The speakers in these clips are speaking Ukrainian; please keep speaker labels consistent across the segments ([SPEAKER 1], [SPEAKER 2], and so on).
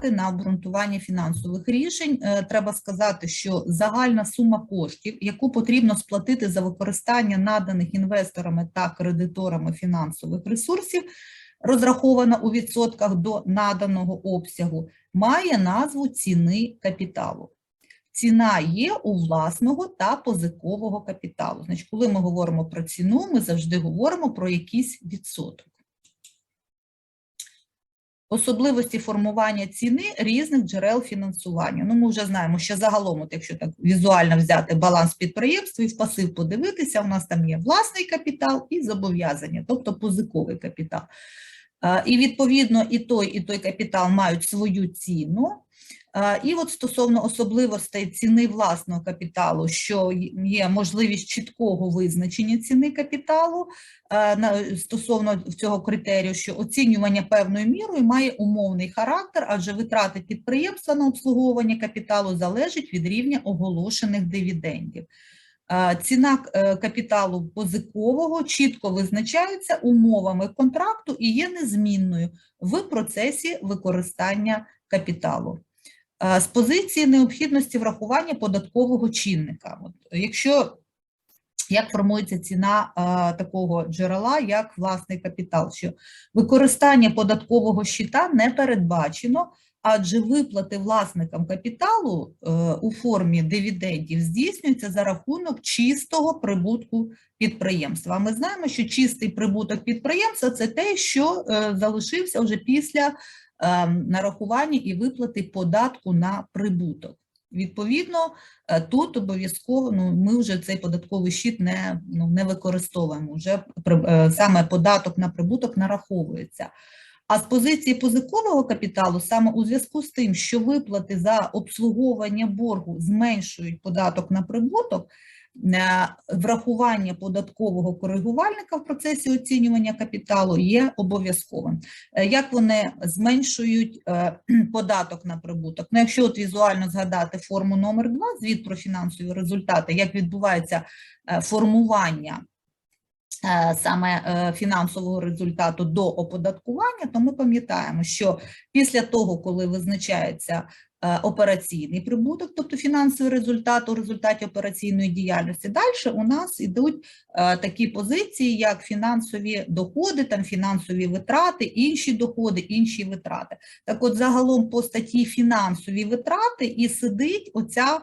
[SPEAKER 1] впливати на обґрунтування фінансових рішень. Е, Треба сказати, що загальна сума коштів, яку потрібно сплатити за використання наданих інвесторами та кредиторами фінансових ресурсів, розрахована у відсотках до наданого обсягу, має назву ціни капіталу. Ціна є у власного та позикового капіталу. Значить, коли ми говоримо про ціну, ми завжди говоримо про якийсь відсоток. Особливості формування ціни різних джерел фінансування. Ну, ми вже знаємо, що загалом, от якщо так візуально взяти баланс підприємств і в пасив подивитися, у нас там є власний капітал і зобов'язання, тобто позиковий капітал. І відповідно і той, і той капітал мають свою ціну. Е, І от стосовно особливостей ціни власного капіталу, що є можливість чіткого визначення ціни капіталу е, стосовно цього критерію, що оцінювання певною мірою має умовний характер, адже витрати підприємства на обслуговування капіталу залежать від рівня оголошених дивідендів. Е, Ціна капіталу позикового чітко визначається умовами контракту і є незмінною в процесі використання капіталу. Е, З позиції необхідності врахування податкового чинника. От, якщо як формується ціна е, такого джерела, як власний капітал, що використання податкового щита не передбачено, адже виплати власникам капіталу е, у формі дивідендів здійснюються за рахунок чистого прибутку підприємства. А ми знаємо, що чистий прибуток підприємства це те, що е, залишився вже після нарахування і виплати податку на прибуток. Відповідно, е, тут обов'язково ну, ми вже цей податковий щит не, ну, не використовуємо. Вже е, саме податок на прибуток нараховується. А з позиції позикового капіталу, саме у зв'язку з тим, що виплати за обслуговування боргу зменшують податок на прибуток, врахування податкового коригувальника в процесі оцінювання капіталу є обов'язковим. Е, Як вони зменшують е, податок на прибуток? Ну, якщо от візуально згадати форму номер 2, звіт про фінансові результати, як відбувається е, формування саме е, фінансового результату до оподаткування, то ми пам'ятаємо, що після того, коли визначається е, операційний прибуток, тобто фінансовий результат у результаті операційної діяльності, далі у нас йдуть е, такі позиції, як фінансові доходи, там фінансові витрати, інші доходи, інші витрати. Так от загалом по статті фінансові витрати і сидить оця е,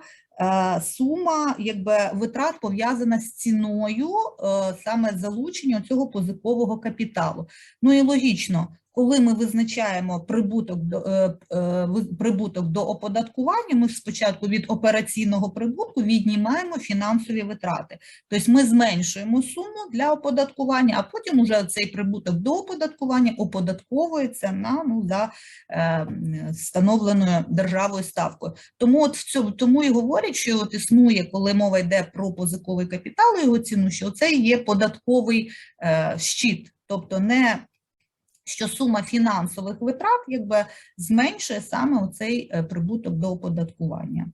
[SPEAKER 1] сума якби, витрат пов'язана з ціною е, саме залучення цього позикового капіталу. Ну і логічно, коли ми визначаємо прибуток до, е, е, прибуток до оподаткування, ми спочатку від операційного прибутку віднімаємо фінансові витрати. Тобто ми зменшуємо суму для оподаткування, а потім уже цей прибуток до оподаткування оподатковується на ну, за е, встановленою державою ставкою. Тому от в цьому тому і говорять, що от існує, коли мова йде про позиковий капітал і його ціну, що це є податковий щит, тобто не що сума фінансових витрат якби зменшує саме оцей е, прибуток до оподаткування.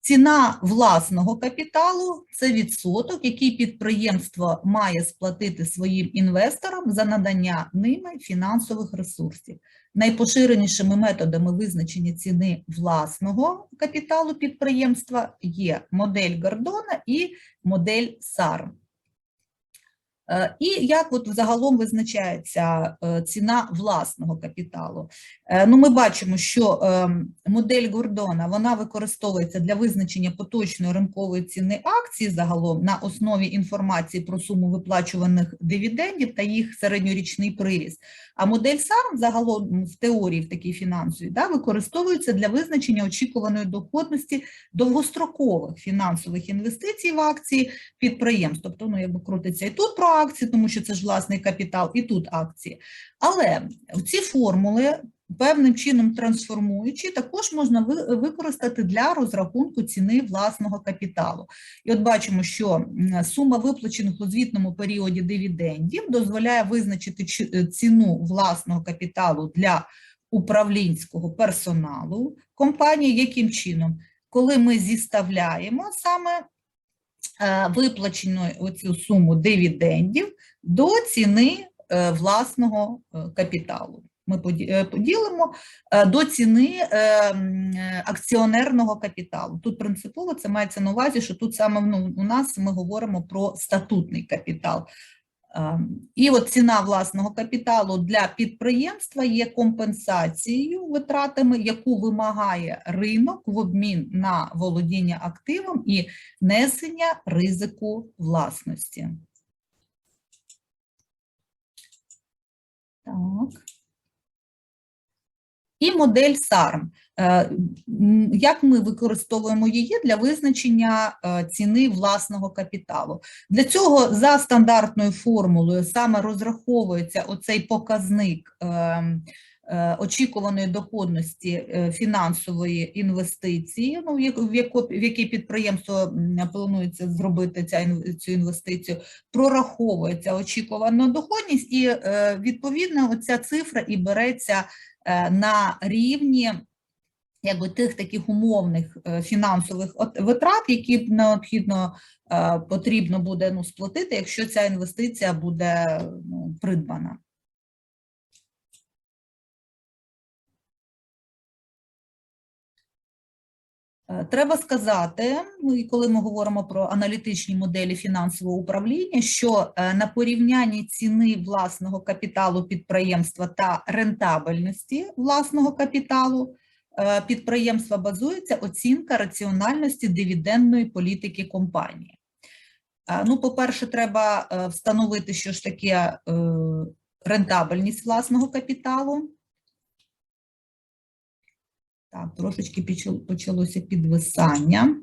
[SPEAKER 1] Ціна власного капіталу це відсоток, який підприємство має сплатити своїм інвесторам за надання ними фінансових ресурсів. Найпоширенішими методами визначення ціни власного капіталу підприємства є модель Гордона і модель САР. Е, І як от загалом визначається е, ціна власного капіталу? Е, Ну, ми бачимо, що ем, модель Гордона вона використовується для визначення поточної ринкової ціни акцій загалом на основі інформації про суму виплачуваних дивідендів та їх середньорічний приріст. А модель САРМ загалом в теорії в такій фінансовій да, використовується для визначення очікуваної доходності довгострокових фінансових інвестицій в акції підприємств. Тобто, ну, якби крутиться і тут про акції, тому що це ж власний капітал, і тут акції. Але ці формули певним чином трансформуючи, також можна використати для розрахунку ціни власного капіталу. І от бачимо, що сума виплачених у звітному періоді дивідендів дозволяє визначити е, ціну власного капіталу для управлінського персоналу компанії, яким чином, коли ми зіставляємо саме е, виплачену оцю суму дивідендів до ціни е, власного капіталу. Ми е, поділимо е, до ціни е, акціонерного капіталу. Тут принципово це мається на увазі, що тут саме ну, у нас ми говоримо про статутний капітал. І от ціна власного капіталу для підприємства є компенсацією витратами, яку вимагає ринок в обмін на володіння активом і несення ризику власності. Так. І модель SARM. Е, Як ми використовуємо її для визначення е, ціни власного капіталу? Для цього за стандартною формулою саме розраховується оцей показник е, очікуваної доходності фінансової інвестиції, ну, в якій підприємство планується зробити ця цю інвестицію, прораховується очікувана доходність, і відповідно оця цифра і береться на рівні якби тих таких умовних е, фінансових витрат, які б необхідно е, потрібно буде ну, сплатити, якщо ця інвестиція буде ну, придбана. Треба сказати, ну і коли ми говоримо про аналітичні моделі фінансового управління, що е, на порівнянні ціни власного капіталу підприємства та рентабельності власного капіталу е, підприємства базується оцінка раціональності дивідендної політики компанії. Е, Ну, по-перше, треба е, встановити, що ж таке е, рентабельність власного капіталу. Так, трошечки почалося підвисання.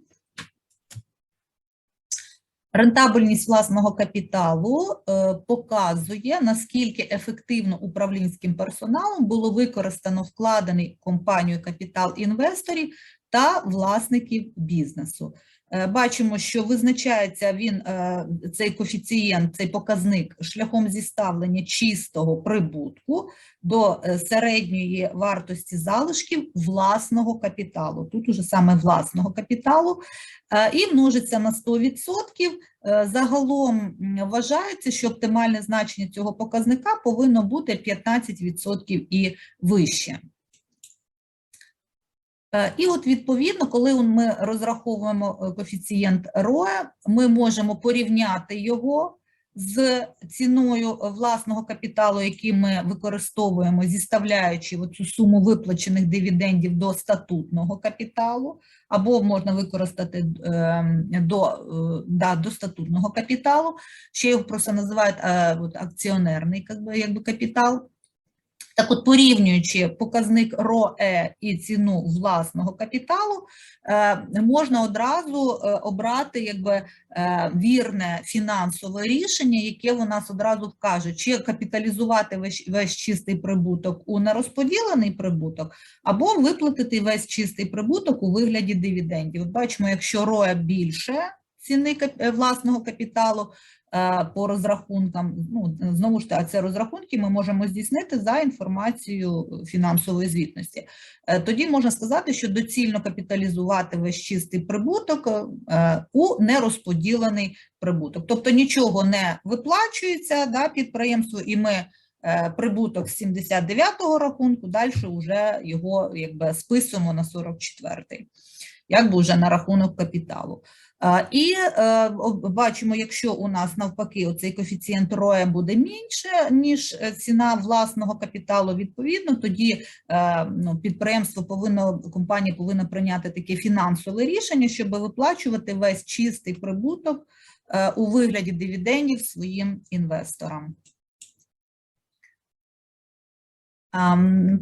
[SPEAKER 1] Рентабельність власного капіталу е, показує, наскільки ефективно управлінським персоналом було використано вкладений компанією капітал інвесторів та власників бізнесу. Е, Бачимо, що визначається він, е, цей коефіцієнт, цей показник шляхом зіставлення чистого прибутку до е, середньої вартості залишків власного капіталу. Тут уже саме власного капіталу, і множиться на 100%. Е, Загалом вважається, що оптимальне значення цього показника повинно бути 15% і вище. Е, І от відповідно, коли ми розраховуємо е, коефіцієнт ROE, ми можемо порівняти його з ціною власного капіталу, який ми використовуємо, зіставляючи цю суму виплачених дивідендів до статутного капіталу, або можна використати е, до, да, до статутного капіталу, ще його просто називають акціонерний якби, капітал. Так от, порівнюючи показник РОЕ і ціну власного капіталу, е, можна одразу е, обрати якби, е, вірне фінансове рішення, яке у нас одразу вкаже, чи капіталізувати весь, весь чистий прибуток у нерозподілений прибуток, або виплатити весь чистий прибуток у вигляді дивідендів. Бачимо, якщо РОЕ більше ціни е, власного капіталу, е, по розрахункам, ну, знову ж таки, це розрахунки ми можемо здійснити за інформацією фінансової звітності. Е, Тоді можна сказати, що доцільно капіталізувати весь чистий прибуток е, у нерозподілений прибуток. Тобто нічого не виплачується да, підприємству, і ми е, прибуток з 79-го рахунку, далі вже його якби, списуємо на 44-й, якби вже на рахунок капіталу. І е, бачимо, якщо у нас навпаки оцей коефіцієнт ROE буде менше, ніж е, ціна власного капіталу, відповідно, тоді е, ну, підприємство повинно, компанія повинна прийняти таке фінансове рішення, щоб виплачувати весь чистий прибуток у вигляді дивідендів своїм інвесторам.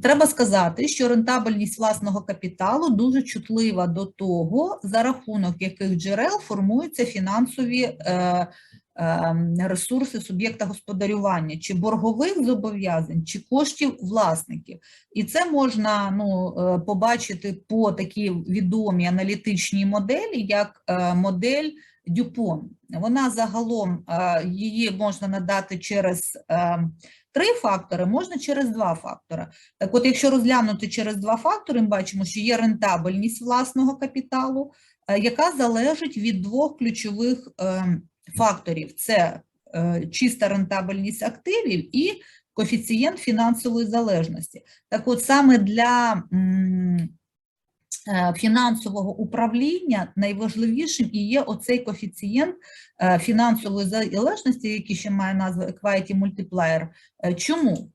[SPEAKER 1] Треба сказати, що рентабельність власного капіталу дуже чутлива до того, за рахунок яких джерел формуються фінансові е, е, ресурси суб'єкта господарювання, чи боргових зобов'язань, чи коштів власників. І це можна ну, е, побачити по такій відомій аналітичній моделі, як е, модель Дюпон. Вона загалом її можна надати через е, три фактори, можна через два фактори. Так от, якщо розглянути через два фактори, ми бачимо, що є рентабельність власного капіталу, е, яка залежить від двох ключових е, факторів: це е, чиста рентабельність активів і коефіцієнт фінансової залежності. Так от саме для фінансового управління найважливішим і є оцей коефіцієнт е, фінансової залежності, який ще має назву Equity Multiplier. Е, Чому?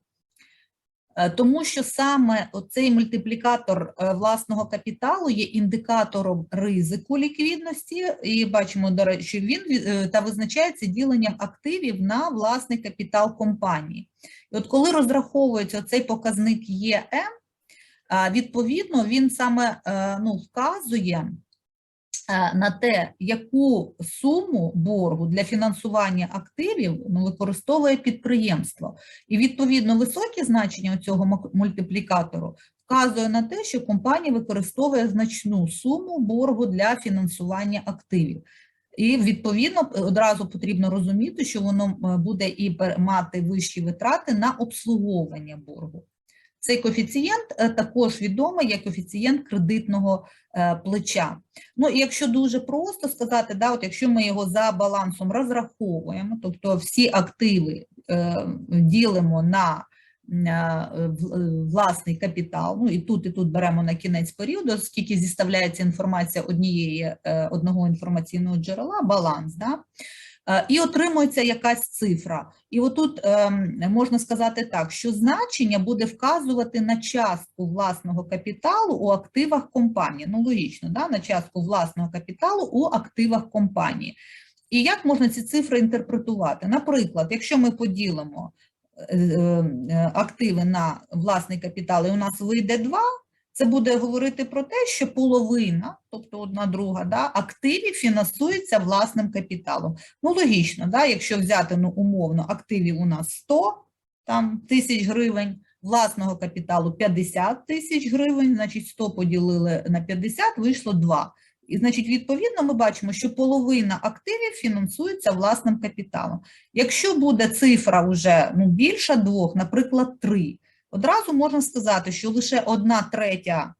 [SPEAKER 1] Е, Тому що саме цей мультиплікатор е, власного капіталу є індикатором ризику ліквідності, і бачимо, до речі, він е, та визначається діленням активів на власний капітал компанії. І от коли розраховується цей показник ЄМ, а, відповідно, він саме е, ну, вказує е, на те, яку суму боргу для фінансування активів ну, використовує підприємство. І відповідно високі значення цього мультиплікатору вказує на те, що компанія використовує значну суму боргу для фінансування активів. І відповідно одразу потрібно розуміти, що воно буде і мати вищі витрати на обслуговування боргу. Цей коефіцієнт е, також відомий як коефіцієнт кредитного е, плеча. Ну, і якщо дуже просто сказати, да, от якщо ми його за балансом розраховуємо, тобто всі активи е, ділимо на власний капітал, ну і тут, і тут беремо на кінець періоду, оскільки зіставляється інформація однієї, одного інформаційного джерела, баланс, да, і отримується якась цифра. І отут ем, можна сказати так, що значення буде вказувати на частку власного капіталу у активах компанії. Ну, логічно, да? на частку власного капіталу у активах компанії. І як можна ці цифри інтерпретувати? Наприклад, якщо ми поділимо е, е, активи на власний капітал, і у нас вийде 2, це буде говорити про те, що половина, тобто одна друга, да, активів фінансується власним капіталом. Ну, логічно, да, якщо взяти ну, умовно активів у нас 100 там, тисяч гривень, власного капіталу 50 тисяч гривень, значить 100 поділили на 50, вийшло 2. І, значить, відповідно, ми бачимо, що половина активів фінансується власним капіталом. Якщо буде цифра вже ну, більша двох, наприклад, 3, одразу можна сказати, що лише одна третя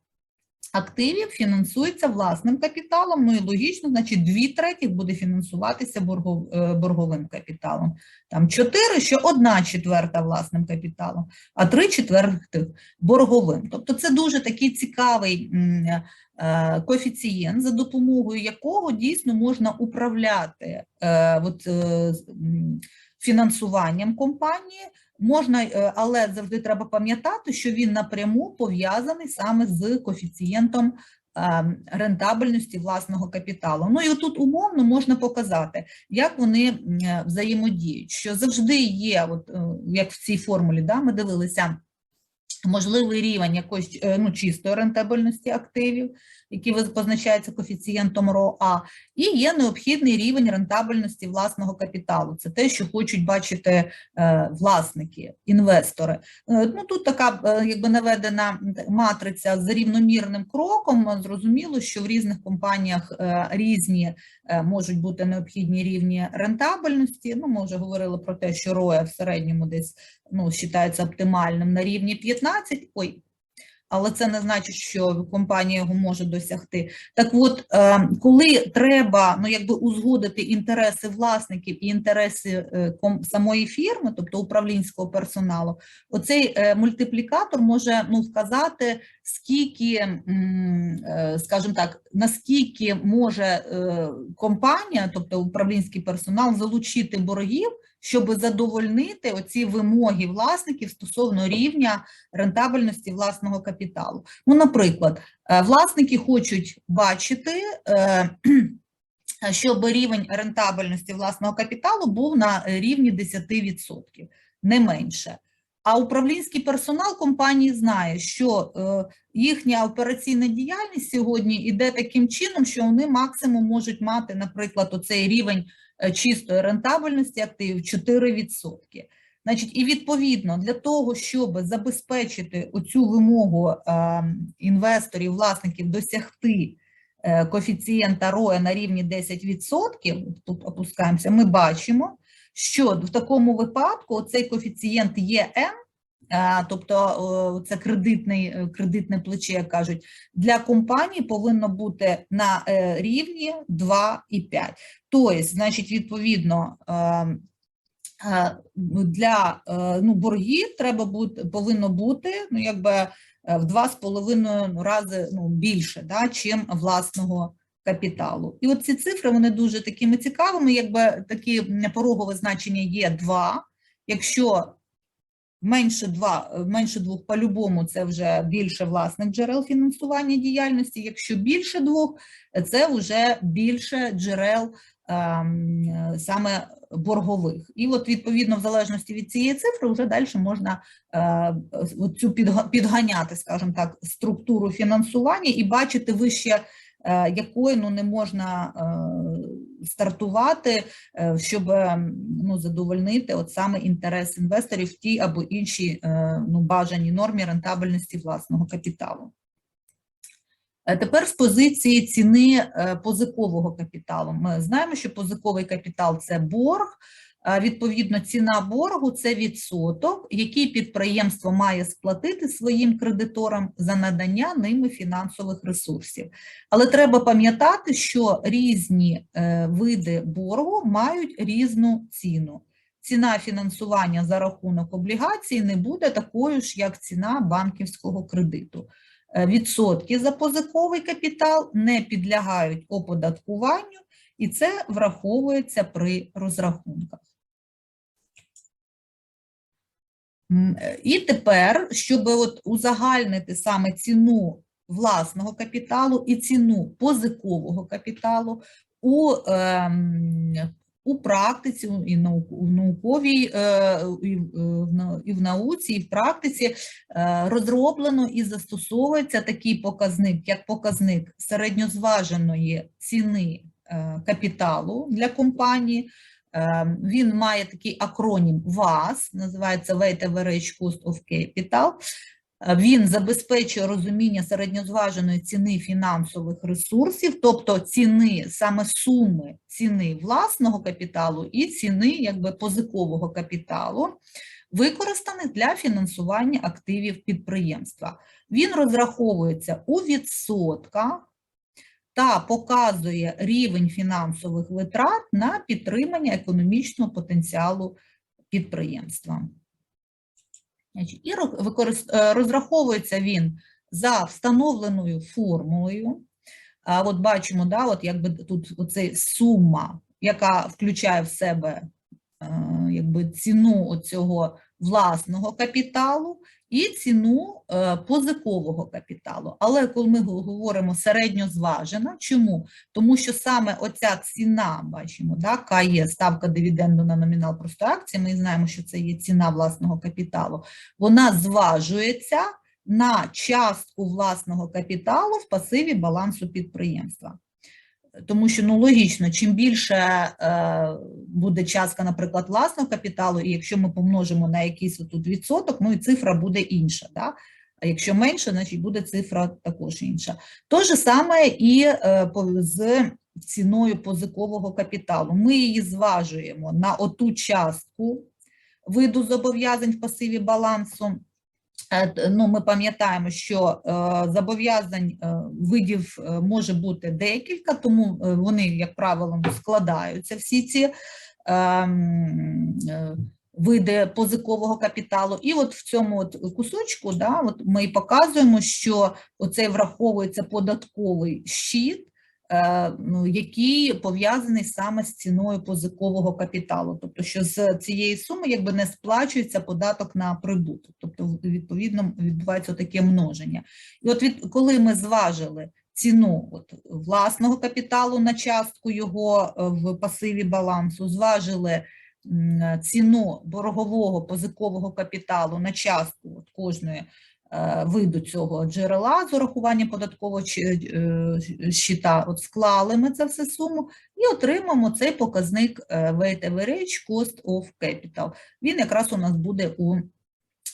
[SPEAKER 1] активів фінансується власним капіталом, ну і логічно, значить, дві третіх буде фінансуватися боргов, е, борговим капіталом. Там чотири, що одна четверта власним капіталом, а три четвертих борговим. Тобто це дуже такий цікавий е, коефіцієнт, за допомогою якого дійсно можна управляти е, от, фінансуванням компанії, Можна, е, але завжди треба пам'ятати, що він напряму пов'язаний саме з коефіцієнтом е, рентабельності власного капіталу. Ну і тут умовно можна показати, як вони е, взаємодіють, що завжди є, от, як в цій формулі, да, ми дивилися. Можливий рівень якоїсь е, ну, чистої рентабельності активів, які виз- позначаються коефіцієнтом РОА, і є необхідний рівень рентабельності власного капіталу. Це те, що хочуть бачити е, власники, інвестори. Е, Ну тут така якби наведена матриця з рівномірним кроком. Зрозуміло, що в різних компаніях різні можуть бути необхідні рівні рентабельності. Ну, ми вже говорили про те, що ROE в середньому десь ну, вважається оптимальним на рівні 15. Ой. Але це не значить, що компанія його може досягти. Так от, е, коли треба ну, якби узгодити інтереси власників і інтереси е, самої фірми, тобто управлінського персоналу, оцей е, мультиплікатор може ну, вказати, скільки, е, скажімо так, наскільки може е, компанія, тобто управлінський персонал, залучити боргів, щоб задовольнити оці вимоги власників стосовно рівня рентабельності власного капіталу. Ну, наприклад, е, власники хочуть бачити, щоб рівень рентабельності власного капіталу був на рівні 10%, не менше. А управлінський персонал компанії знає, що е, їхня операційна діяльність сьогодні іде таким чином, що вони максимум можуть мати, наприклад, оцей рівень е, чистої рентабельності активів 4%. Значить, і відповідно для того, щоб забезпечити оцю вимогу е, інвесторів, власників досягти коефіцієнта ROE на рівні 10%, тут опускаємося, ми бачимо, що в такому випадку цей коефіцієнт ЄМ, е, тобто це кредитний, е, кредитне плече, як кажуть, для компанії повинно бути на е, рівні 2,5. Тобто, значить, відповідно, для ну, боргів треба бути, повинно бути ну, якби в два з половиною рази ну, більше, да, чим власного капіталу. І от ці цифри вони дуже такими цікавими, якби такі порогове значення є 2. Якщо менше, два, е, менше двох по-любому це вже більше власних джерел фінансування діяльності. Якщо більше двох, це вже більше джерел ем, саме боргових. І от відповідно, в залежності від цієї цифри, вже далі можна е, цю підганяти, скажімо так, структуру фінансування і бачити вище е, якої ну не можна е, стартувати, е, щоб ну задовольнити от саме інтерес інвесторів в тій або іншій ну бажаній нормі рентабельності власного капіталу. Тепер з позиції ціни позикового капіталу. Ми знаємо, що позиковий капітал це борг. Відповідно, ціна боргу це відсоток, який підприємство має сплатити своїм кредиторам за надання ними фінансових ресурсів. Але треба пам'ятати, що різні е, види боргу мають різну ціну. Ціна фінансування за рахунок облігацій не буде такою ж, як ціна банківського кредиту. Е, Відсотки за позиковий капітал не підлягають оподаткуванню, і це враховується при розрахунках. І тепер, щоб от узагальнити саме ціну власного капіталу і ціну позикового капіталу у, ем, у практиці і в науковій е, е, і в науці, і в практиці е, розроблено і застосовується такий показник, як показник середньозваженої ціни е, капіталу для компанії. Е, Він має такий акронім ВАС, називається Weighted Average Cost of Capital. Е, Він забезпечує розуміння середньозваженої ціни фінансових ресурсів, тобто ціни саме суми ціни власного капіталу і ціни якби позикового капіталу, використаних для фінансування активів підприємства. Він розраховується у відсотках та показує рівень фінансових витрат на підтримання економічного потенціалу підприємства. І е, розраховується він за встановленою формулою. От бачимо, да, от якби тут оцей сума, яка включає в себе е, якби ціну оцього власного капіталу і ціну е, позикового капіталу. Але коли ми говоримо середньозважена, чому? Тому що саме оця ціна, бачимо, да, яка є ставка дивіденду на номінал простої акції, ми знаємо, що це є ціна власного капіталу, вона зважується на частку власного капіталу в пасиві балансу підприємства. Тому що ну логічно, чим більше е, буде частка, наприклад, власного капіталу, і якщо ми помножимо на якийсь тут відсоток, ну і цифра буде інша. Да? А якщо менше, значить буде цифра також інша. То же саме і е, з ціною позикового капіталу. Ми її зважуємо на оту частку виду зобов'язань в пасиві балансу. Е, Ну, ми пам'ятаємо, що е, зобов'язань е, видів може бути декілька, тому вони, як правило, складаються всі ці ем, види позикового капіталу. І от в цьому от кусочку да, от ми показуємо, що оцей враховується податковий щит, ну, який пов'язаний саме з ціною позикового капіталу. Тобто, що з цієї суми якби не сплачується податок на прибуток. Тобто, відповідно, відбувається таке множення. І от від, коли ми зважили ціну от, власного капіталу на частку його е, в пасиві балансу, зважили ціну боргового позикового капіталу на частку от, кожної е, виду цього джерела з урахуванням податкового е, щита, от склали ми це все суму і отримаємо цей показник е, weighted average cost of capital. Він якраз у нас буде у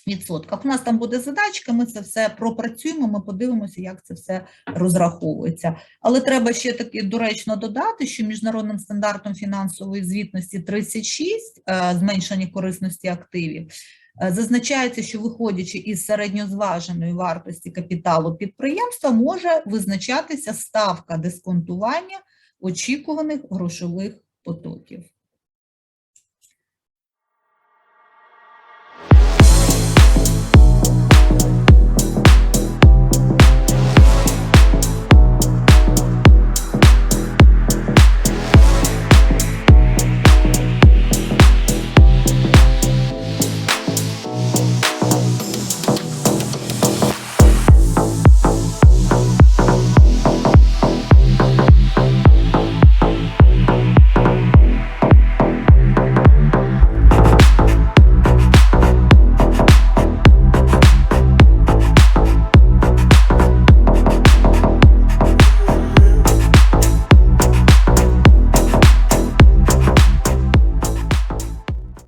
[SPEAKER 1] відсотках. У нас там буде задачка, ми це все пропрацюємо, ми подивимося, як це все розраховується. Але треба ще таки доречно додати, що міжнародним стандартом фінансової звітності 36 е, зменшення корисності активів. Е, Зазначається, що виходячи із середньозваженої вартості капіталу підприємства, може визначатися ставка дисконтування очікуваних грошових потоків.